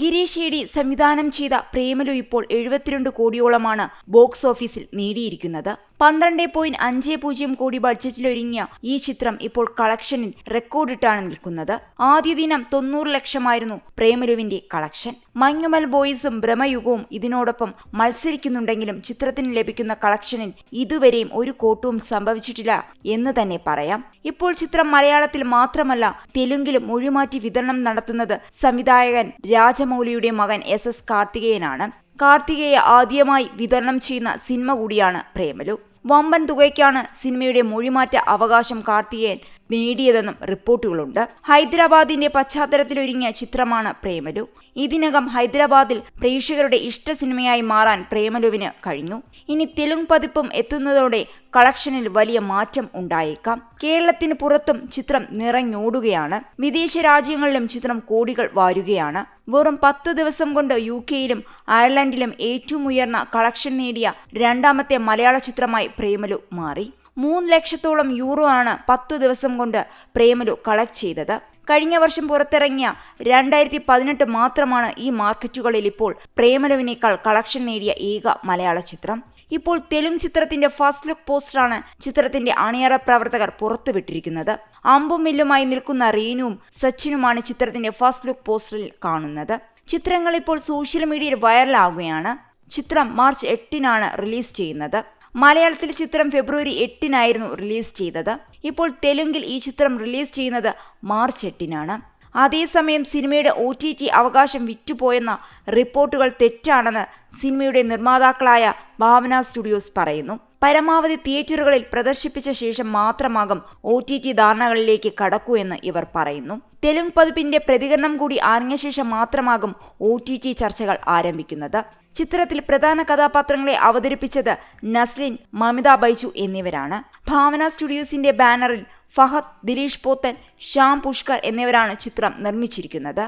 ഗിരീഷ് ഏടി സംവിധാനം ചെയ്ത പ്രേമലു ഇപ്പോൾ എഴുപത്തിരണ്ട് കോടിയോളമാണ് ബോക്സ് ഓഫീസിൽ നേടിയിരിക്കുന്നത്. പന്ത്രണ്ട് പോയിന്റ് അഞ്ച് പൂജ്യം കോടി ബഡ്ജറ്റിലൊരുങ്ങിയ ഈ ചിത്രം ഇപ്പോൾ കളക്ഷനിൽ റെക്കോർഡിട്ടാണ് നിൽക്കുന്നത്. ആദ്യ ദിനം തൊണ്ണൂറ് ലക്ഷമായിരുന്നു പ്രേമലുവിന്റെ കളക്ഷൻ. മഞ്ഞുമൽ ബോയ്സും ഭ്രമയുഗവും ഇതിനോടൊപ്പം മത്സരിക്കുന്നുണ്ടെങ്കിലും ചിത്രത്തിന് ലഭിക്കുന്ന കളക്ഷനിൽ ഇതുവരെയും ഒരു കോട്ടവും സംഭവിച്ചിട്ടില്ല എന്ന് തന്നെ പറയാം. ഇപ്പോൾ ചിത്രം മലയാളത്തിൽ മാത്രമല്ല തെലുങ്കിലും മൊഴിമാറ്റി വിതരണം നടത്തുന്നത് സംവിധായകൻ രാജമൗലിയുടെ മകൻ എസ് എസ് കാർത്തികേയനാണ്. കാർത്തികേയ ആദ്യമായി വിതരണം ചെയ്യുന്ന സിനിമ കൂടിയാണ് പ്രേമലു. വമ്പൻ തുകയ്ക്കാണ് സിനിമയുടെ മൊഴിമാറ്റ അവകാശം കാർത്തികേയൻ. നേടിയതെന്നും റിപ്പോർട്ടുകളുണ്ട്. ഹൈദരാബാദിന്റെ പശ്ചാത്തലത്തിലൊരുങ്ങിയ ചിത്രമാണ് പ്രേമലു. ഇതിനകം ഹൈദരാബാദിൽ പ്രേക്ഷകരുടെ ഇഷ്ട സിനിമയായി മാറാൻ പ്രേമലുവിന് കഴിഞ്ഞു. ഇനി തെലുങ്ക് പതിപ്പും എത്തുന്നതോടെ കളക്ഷനിൽ വലിയ മാറ്റം ഉണ്ടായേക്കാം. കേരളത്തിന് പുറത്തും ചിത്രം നിറഞ്ഞോടുകയാണ്. വിദേശ രാജ്യങ്ങളിലും ചിത്രം കോടികൾ വാരുകയാണ്. വെറും പത്ത് ദിവസം കൊണ്ട് യു കെയിലും അയർലൻഡിലും ഏറ്റവും ഉയർന്ന കളക്ഷൻ നേടിയ രണ്ടാമത്തെ മലയാള ചിത്രമായി പ്രേമലു മാറി. മൂന്ന് ലക്ഷത്തോളം യൂറോ ആണ് പത്തു ദിവസം കൊണ്ട് പ്രേമലു കളക്ട് ചെയ്തത്. കഴിഞ്ഞ വർഷം പുറത്തിറങ്ങിയ രണ്ടായിരത്തി പതിനെട്ട് മാത്രമാണ് ഈ മാർക്കറ്റുകളിൽ ഇപ്പോൾ പ്രേമലുവിനേക്കാൾ കളക്ഷൻ നേടിയ ഏക മലയാള ചിത്രം. ഇപ്പോൾ തെലുങ്ക് ചിത്രത്തിന്റെ ഫസ്റ്റ് ലുക്ക് പോസ്റ്ററാണ് ചിത്രത്തിന്റെ അണിയറ പ്രവർത്തകർ പുറത്തുവിട്ടിരിക്കുന്നത്. അമ്പും മില്ലുമായി നിൽക്കുന്ന റീനുവും സച്ചിനുമാണ് ചിത്രത്തിന്റെ ഫസ്റ്റ് ലുക്ക് പോസ്റ്ററിൽ കാണുന്നത്. ചിത്രങ്ങൾ ഇപ്പോൾ സോഷ്യൽ മീഡിയയിൽ വൈറലാകുകയാണ് ചിത്രം മാർച്ച് എട്ടിനാണ് റിലീസ് ചെയ്യുന്നത്. മലയാളത്തിൽ ചിത്രം ഫെബ്രുവരി എട്ടിനായിരുന്നു റിലീസ് ചെയ്തത്. ഇപ്പോൾ തെലുങ്കിൽ ഈ ചിത്രം റിലീസ് ചെയ്യുന്നത് മാർച്ച് എട്ടിനാണ്. അതേസമയം സിനിമയുടെ ഒ ടി ടി അവകാശം വിറ്റുപോയെന്ന റിപ്പോർട്ടുകൾ തെറ്റാണെന്ന് സിനിമയുടെ നിർമ്മാതാക്കളായ ഭാവന സ്റ്റുഡിയോസ് പറയുന്നു. പരമാവധി തിയേറ്ററുകളിൽ പ്രദർശിപ്പിച്ച ശേഷം മാത്രമാകും ഒ ടി ടി ധാരണകളിലേക്ക് കടക്കൂ എന്ന് ഇവർ പറയുന്നു. തെലുങ്ക് പതിപ്പിന്റെ പ്രതികരണം കൂടി അറിഞ്ഞ ശേഷം മാത്രമാകും ഒ ടി ടി ചർച്ചകൾ ആരംഭിക്കുന്നത്. ചിത്രത്തിൽ പ്രധാന കഥാപാത്രങ്ങളെ അവതരിപ്പിച്ചത് നസ്ലിൻ മമിത ബൈജു എന്നിവരാണ്. ഭാവന സ്റ്റുഡിയോസിന്റെ ബാനറിൽ ഫഹദ് ദിലീഷ് പോത്തൻ ശ്യാം പുഷ്കർ എന്നിവരാണ് ചിത്രം നിർമ്മിച്ചിരിക്കുന്നത്.